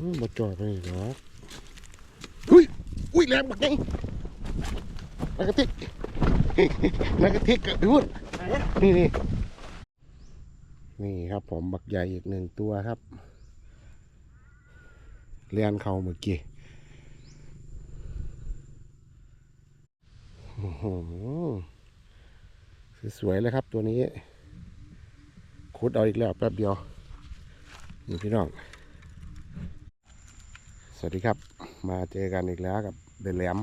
อืมมาจอดไปอีกเหรออุ้ยอุ้ยแรงบักไงนักกระติกนักกระติกกับพูดนี่นี่นี่ครับผมบักใหญ่อีกหนึ่งตัวครับเลียนเขาเมื่อกี้โอ้โหสวยๆเลยครับตัวนี้ขุดเอาอีกแล้วแป๊บเดียวนี่พี่น้อง สวัสดีครับ มาเจอกันอีกแล้วกับเบลแหลม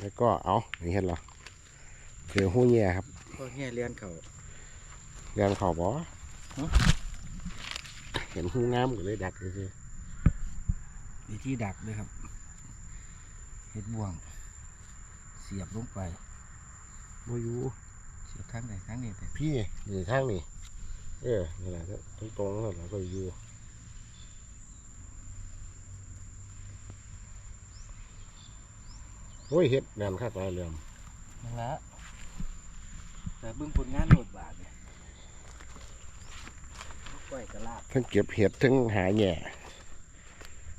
แล้วก็เอาอย่างเห็นเหรอเจอหู้แย่ครับพวกเงี้ยเรียนเขาเรียนเข่าบอฮะเห็นหูงามก็เลยดักเลยสิวิธีดักเลยครับเห็ดบ่วง เสียบลงไปโมยูเสียบทั้งไหนทั้งนี้แต่พี่อยู่ข้างนี่เออนี่แหละตรงตรงๆนั่นแหละก็อยู่ โอ้ยเฮ็ดแนนคักหลายเรื่องนั่นละแต่เบื้องผลงานโหลดบาทเนี่ยก้อยกระลาบทั้งเก็บเห็ดทั้งหาแหย่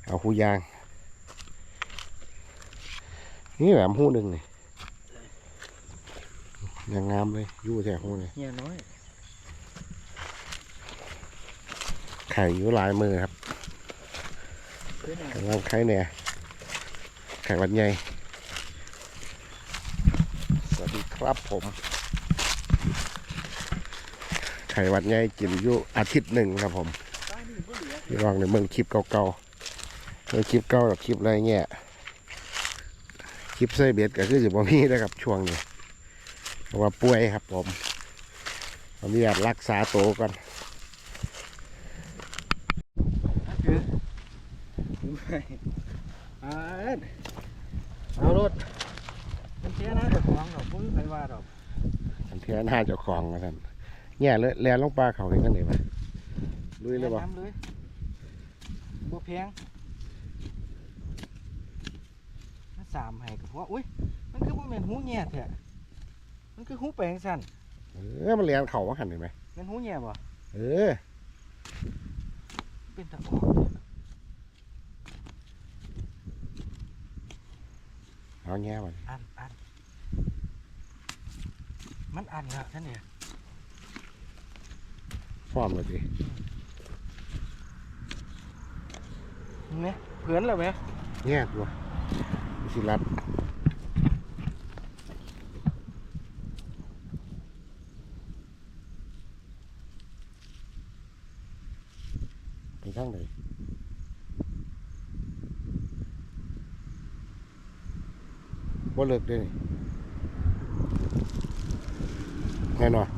เอาหูยาง นี่แหลมหูหนึ่งนี่ยังงามเลยอยู่แถวหูนี่เงี้ยน้อยไข่อยู่หลายมือครับเพื่อนกำลังไข่เนี่ยไข่หวัดใหญ่สวัสดี ครับผมไข่หวัดใหญ่กินอยู่อาทิตย์หนึ่งครับผมป้านี่ก็เหลือพี่ลองในเมืองคลิปเก่าๆเมืองคลิปเก่ากับคลิปอะไรเงี้ยคลิปใส่เบ็ดก็คือสิบ่มีนะครับช่วงนี้เพราะว่าป่วยครับผมตอนนี้อยากรักษาตัวก่อนคือไม่อ่าเอารถาดอกอันเทียหน้าเจ้าของกันท่านเนี่ยเลยแลนลงปลาเขาเห็นกันไหนมาลุยเลยบ่น้ำเลยบัวแพงมันสามให้กับเพราะอุ้ยมันคือบ่แม่นหูแง่แท้มันคือหูแปลงสั่นเออมันแลนเขาว่าหันเห็นไหมแม่นหูแง่บ่เออ เป็นตะออกเนี่ยเอาแง่มันอันอัน มันอันละท่านเนี่ยฟอร์มเลยสิเห็นไหมเผือนแล้วไหมแง่ตัวสิรัดไปข้างไหนว่าเลิกได้นี่ แน่นอน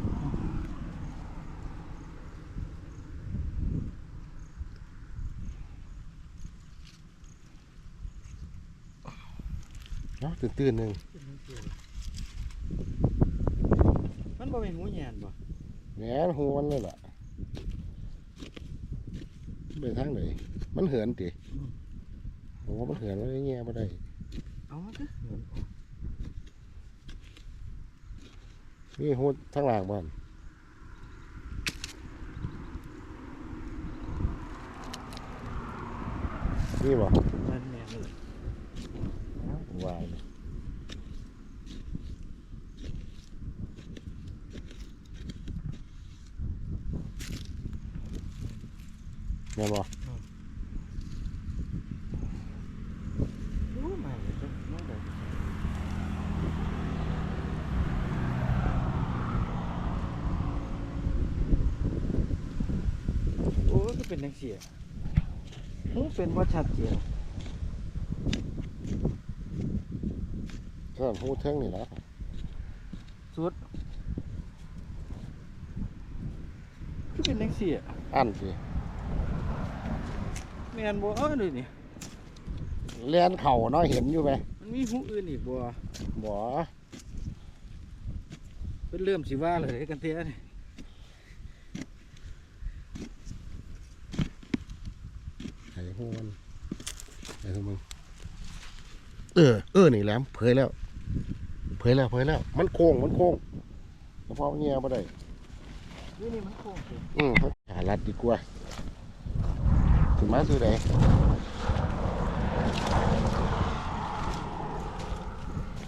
เนาะตื่นตื่นๆหนึ่งมันบ่เป็นหูแง่นบ่แหนหัวมันเลยล่ะไปทางไหนมันเหือนติผมว่ามันเหือนแล้วแง่ไม่ได้ เอามันคือเหือนออก นี่หูทางหล่างบ้านนี่บ่มันแม่นเลยวายเลยแม่นบ่ โอ้ไม่เลยจ้ะไม่เลยโอ้ก็เป็นจังซี่หูเป็นบ่ชัดเจนก็หูเทิงนี่แหละสุดคือเป็นจังซี่อะอันสิแม่นบ่เอ้อเลยนี่เลียนเข่าเนาะเห็นอยู่ไหมมันมีหูอื่นอีกบ่บ่เป็นเริ่มสิว่าเลยกันเทียนี่ ไอ้ หูมันไอ้หูมึงเออเออนี่แหลมเผยแล้ว เผยแล้วเผยแล้ว มันโค้งมันโค้งเฉพาะเงี้ยไม่ได้นี่นี่มันโค้งสิอืมหารัดดีกว่าขึ้นมาซื้อใด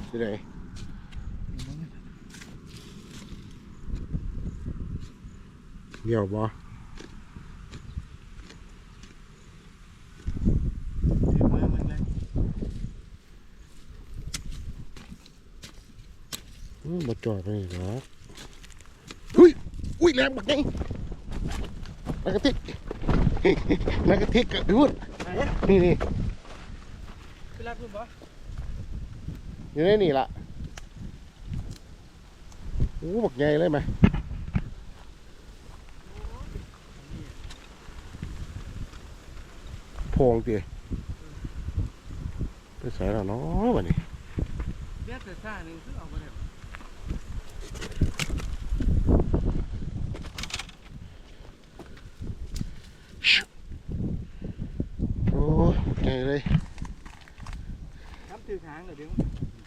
ซื้อใดเดี๋ยวบ่ ถือมือมึงเลย อืมบ่ จอดไปนี่หรอกอุ้ยอุ้ยแรงบักไงนักกระติกนักกระติกกับพี่วุฒิไหนนี่นี่ไปรับคุณบ่อยู่ในนี่ล่ะโอ้บักใหญ่เลยไหมโพงตีไปใส่แล้วเนาะวันนี้เบี้ยแต่ซ่าหนึ่งคือเอาไปเลย โอ้ใหญ่ เลยน้ำถือหางเลยเดี๋ยว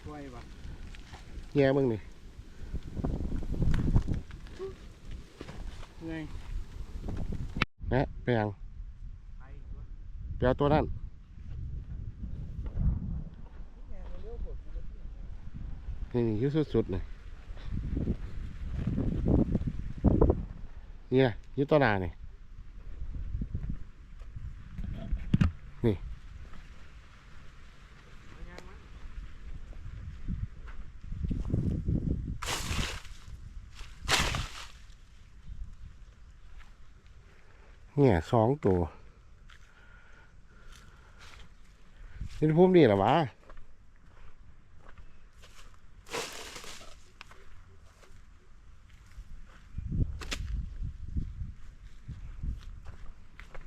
ช่วยบ่แง่มึงนี่ไงนะไปยังไปตัวไปเอาตัวนั้นแม่เร็วๆปวดนี่นี่อยุ่สุดๆนี่เนี่ยอยุ่ตัวหนานี่ยั เนี่ยสองตัวนี่พุ่มนี่หรอวะ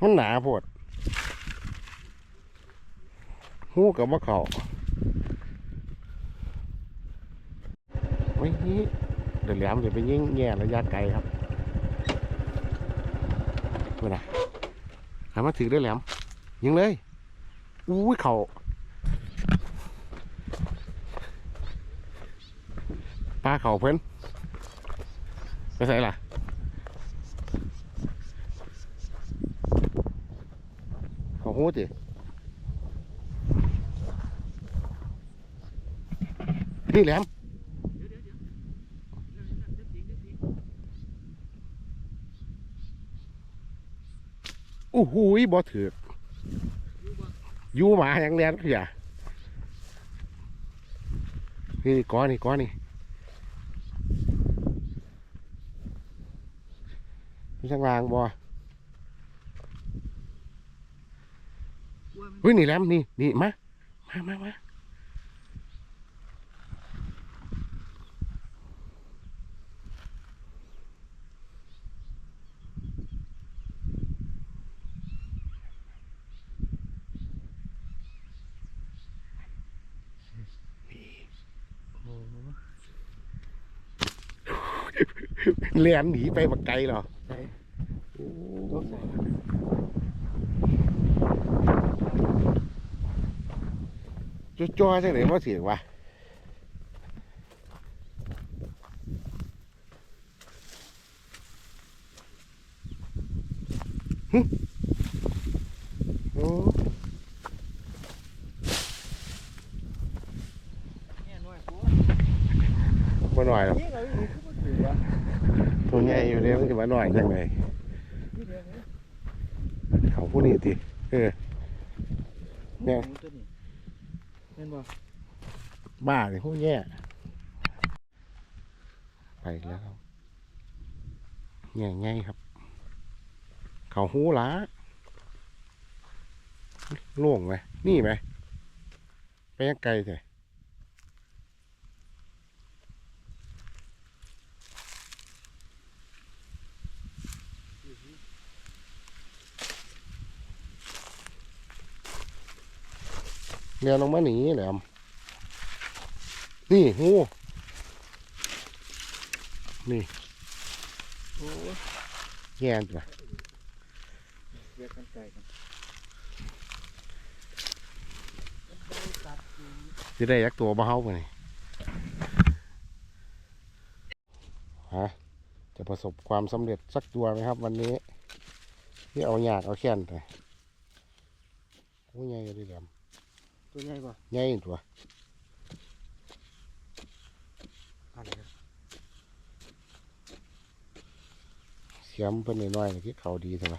มันหนาโพดหูกับว่าเขาโอ้ยี่เดี๋ยวแหลมเดี๋ยวไปยิงแง่ระยะไกลครับ พื่อนะหามาถือได้แหลมยิงเลยอุ้ยเขาปลาเขาเพิ่นไปใส่ล่ะเขาหูจินี่แหลม เดี๋ยวเดี๋ยวเดี๋ยวเดี๋ยวเดี๋ยวเดี๋ยวเดี๋ยว โอ้โหยบ่ถือกอยู่บ่อยู่หมาอย่างแรงเพียนี่ก้อนนี่ก้อนนี่มีช่างรางบ่กลัวมันเฮ้ยนี่แหลมนี่นี่มามามามา เลียนหนีไปบักไกลเหรอใส่โอ้ตัวใส่จ้จ้อยจังไหนว่าเสียงวะหึโอ้ยน้อยกูมาหน่อยหรอก นี่เราอยู่คือบ่ถือวะ ตัวใหญ่อยู่เนี่ยมันจะมาหน่อยจังไงนี่เดี๋ยวนี้เขาผู้นี้ติเออเนี่ยหมูตัวนี้เห็นบ่บ้าเลยผู้แย่ไปแล้วครับแง่ไงครับ เขาหูหล้าล่วงไหมนี่ไหมไปยังไกลเถอ เดี๋ยวลงมาหนีแหลม นี่งูนี่แย่จ้ะเรียกกันไกลกันจะได้ยักตัวบ้าเบาไปนี่ฮะจะประสบความสำเร็จสักตัวไหมครับ วันนี้ที่เอาหยากเอาแค้นไปโอ้ใหญ่เลยแหลม ตัวใหญ่ป่ะใหญ่ตัวอะไรนะเสียมเพิ่นน้อยๆนี่คือเขาดีใช่ไหม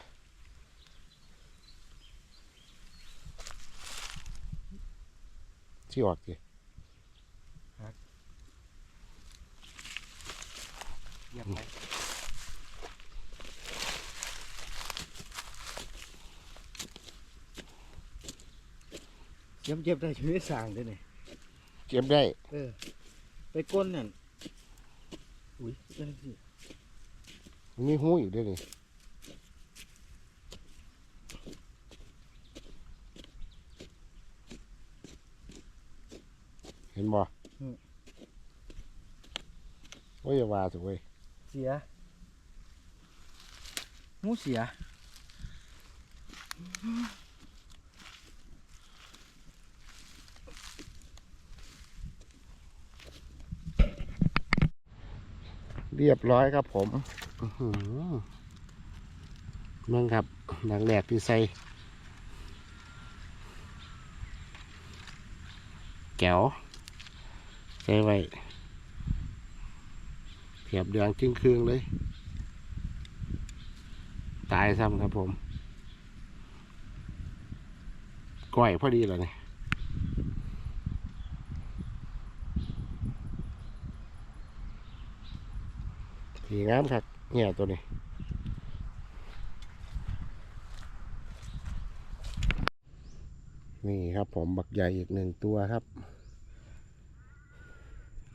ที่ออกสิเหยียบไป เจ็บเจ็บได้ชีวิตสร้างด้วยนี่เก็บได้ เออ ไปก้นนั่นอุ้ยเจ้าหน้าที่มีหูอยู่ด้วยนี่เห็นบ่โอ้ยอย่าว่าสิเว้ยเสียหมูเสีย เรียบร้อยครับผมอื้อหือนั่งครับหนังแหลกที่ใส่แก้วใส่ไว้เทียบเดืองจึงเครืองเลย ตายซ้ำครับผมก้อยพอดีเลยเนี่ย สีงามครับเนี่ยตัวนี้นี่ครับผมบักใหญ่อีกหนึ่งตัวครับ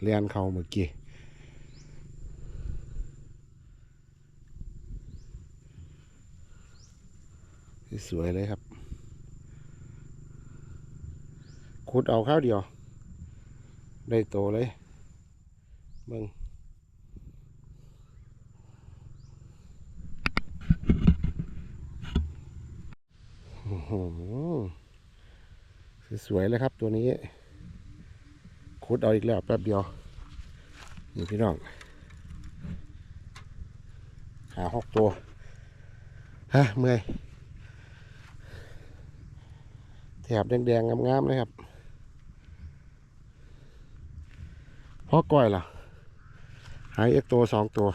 เลียนเขาเมื่อกี้สวยเลยครับ ขุดเอาข้าวเดียว ได้โตเลยเบิ่ง โหสวยๆเลยครับตัวนี้ขุดเอาอีกแล้วแป๊บเดียว นี่พี่น้อง หาหกตัว ฮะ เมื่อยแถบแดงๆงามๆเลยครับพอก้อยล่ะ หายเอกตัวสองตัว